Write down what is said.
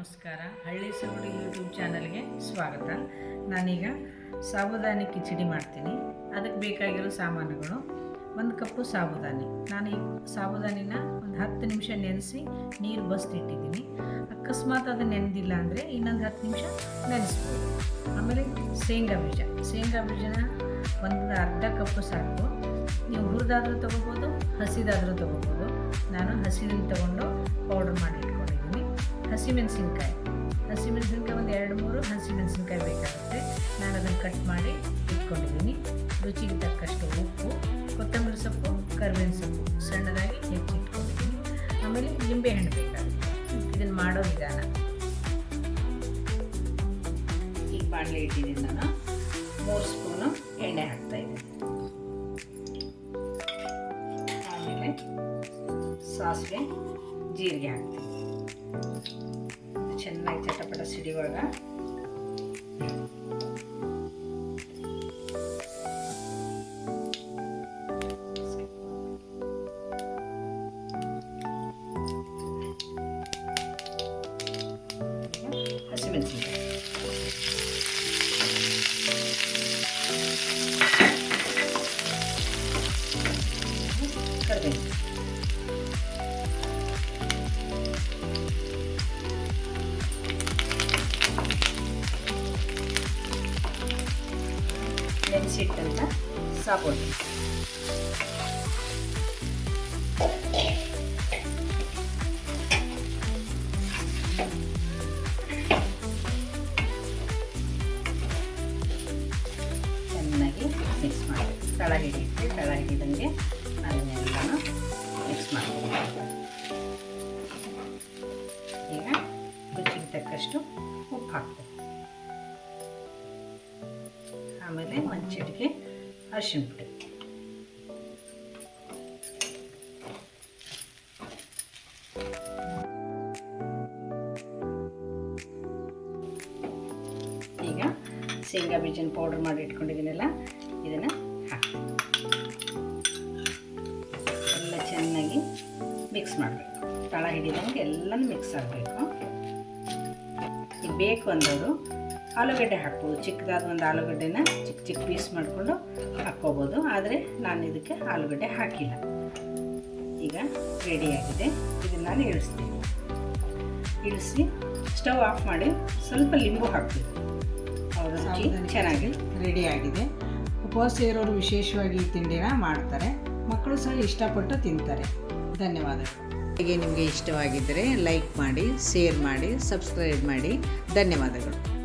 ನಮಸ್ಕಾರ. ಹಳ್ಳಿ ಸೊಗಡು ಯೂಟ್ಯೂಬ್ ಚಾನಲ್ಗೆ ಸ್ವಾಗತ. ನಾನೀಗ ಸಾಬುದಾನಿ ಕಿಚಡಿ ಮಾಡ್ತೀನಿ. ಅದಕ್ಕೆ ಬೇಕಾಗಿರೋ ಸಾಮಾನುಗಳು. ಒಂದು ಕಪ್ಪು ಸಾಬುದಾನಿ. ನಾನು ಈ ಸಾಬುದಾನಿನ ಒಂದು ಹತ್ತು ನಿಮಿಷ ನೆನೆಸಿ ನೀರು ಬಸ್ತಿಟ್ಟಿದ್ದೀನಿ. ಅಕಸ್ಮಾತ್ ಅದು ನೆನೆದಿಲ್ಲ ಅಂದರೆ ಇನ್ನೊಂದು ಹತ್ತು ನಿಮಿಷ ನೆನೆಸ್ಬೋದು. ಆಮೇಲೆ ಶೇಂಗಾ ಬೀಜ. ಶೇಂಗಾ ಬೀಜನ ಒಂದು ಅರ್ಧ ಕಪ್ಪು ಸಾಕು. ನೀವು ಹುರಿದಾದರೂ ತೊಗೋಬೋದು, ಹಸಿದಾದರೂ ತೊಗೋಬೋದು. ನಾನು ಹಸಿದನ್ನು ತೊಗೊಂಡು ಪೌಡರ್ ಮಾಡಿ ಹಸಿಮೆಣಸಿನ್ಕಾಯಿ. ಹಸಿಮೆಣಸಿನ್ಕಾಯಿ ಒಂದು ಎರಡು ಮೂರು ಹಸಿಮೆಣಸಿನ್ಕಾಯಿ ಬೇಕಾಗುತ್ತೆ. ನಾನು ಅದನ್ನು ಕಟ್ ಮಾಡಿ ಇಟ್ಕೊಂಡಿದ್ದೀನಿ. ರುಚಿಗೆ ತಕ್ಕಷ್ಟು ಉಪ್ಪು, ಕೊತ್ತಂಬರಿ ಸೊಪ್ಪು, ಕರ್ಬೇವಿನ ಸೊಪ್ಪು ಸಣ್ಣದಾಗಿ ಹೆಚ್ಚಿಟ್ಕೊಂಡಿದ್ದೀನಿ ಆಮೇಲೆ ನಿಂಬೆಹಣ್ಣು ಬೇಕಾಗುತ್ತೆ. ಇದನ್ನು ಮಾಡೋ ವಿಧಾನ. ಈಗ ಬಾಣಲೆ ಇಟ್ಟಿದ್ದೀನಿ ನಾನು. ಮೂರು ಸ್ಪೂನು ಎಣ್ಣೆ ಹಾಕ್ತಾ ಇದ್ದೀನಿ. ಆಮೇಲೆ ಸಾಸಿವೆ, ಜೀರಿಗೆ ಹಾಕ್ತೀನಿ. ಚೆನ್ನಾಗಿ ಚಟಪಟ ಸಿಡಿವಾಗ ನೆನೆಸಿಟ್ಟಂತ ಸಾಬೂನು ಚೆನ್ನಾಗಿ ಮಿಕ್ಸ್ ಮಾಡಿ. ತಳ ಹಿಡಿಯುತ್ತೆ ತಳ ಹಿಡಿದಂಗೆ ಅದನ್ನೆಲ್ಲನೂ ಮಿಕ್ಸ್ ಮಾಡ್ತೀನಿ ಈಗ ರುಚಿಗೆ ತಕ್ಕಷ್ಟು ಉಪ್ಪು ಹಾಕ್ತೀನಿ ಆಮೇಲೆ ಒಂದು ಚಿಟಿಕೆ ಪುಡಿ ಈಗ ಶೇಂಗಾ ಬೀಜನ ಪೌಡರ್ ಮಾಡಿ ಇಟ್ಕೊಂಡಿದ್ದೀನಲ್ಲ, ಇದನ್ನು ಎಲ್ಲ ಚೆನ್ನಾಗಿ ಮಿಕ್ಸ್ ಮಾಡಬೇಕು. ತಳ ಹಿಡಿದಂಗೆ ಎಲ್ಲನೂ ಮಿಕ್ಸ್ ಆಗಬೇಕು. ಈಗ ಬೇಕು ಅಂದವರು ಆಲೂಗಡ್ಡೆ ಹಾಕ್ಬೋದು. ಚಿಕ್ಕದಾದ ಒಂದು ಆಲೂಗಡ್ಡೆನ ಚಿಕ್ಕ ಚಿಕ್ಕ ಪೀಸ್ ಮಾಡಿಕೊಂಡು ಹಾಕ್ಕೋಬೋದು. ಆದರೆ ನಾನು ಇದಕ್ಕೆ ಆಲೂಗಡ್ಡೆ ಹಾಕಿಲ್ಲ. ಈಗ ರೆಡಿಯಾಗಿದೆ ಇದನ್ನು ನಾನು ಇಳಿಸ್ತೀನಿ. ಇಳಿಸಿ ಸ್ಟವ್ ಆಫ್ ಮಾಡಿ ಸ್ವಲ್ಪ ಲಿಂಬು ಹಾಕಬೇಕು. ಅವಾಗ ರುಚಿ ಚೆನ್ನಾಗಿ. ರೆಡಿಯಾಗಿದೆ ಉಪವಾಸ ಇರೋರು ವಿಶೇಷವಾಗಿ ಈ ತಿಂಡಿನ ಮಾಡ್ತಾರೆ. ಮಕ್ಕಳು ಸಹ ಇಷ್ಟಪಟ್ಟು ತಿಂತಾರೆ. ಧನ್ಯವಾದಗಳು. ನಿಮಗೆ ಇಷ್ಟವಾಗಿದ್ದರೆ ಲೈಕ್ ಮಾಡಿ ಶೇರ್ ಮಾಡಿ ಸಬ್ಸ್ಕ್ರೈಬ್ ಮಾಡಿ. ಧನ್ಯವಾದಗಳು.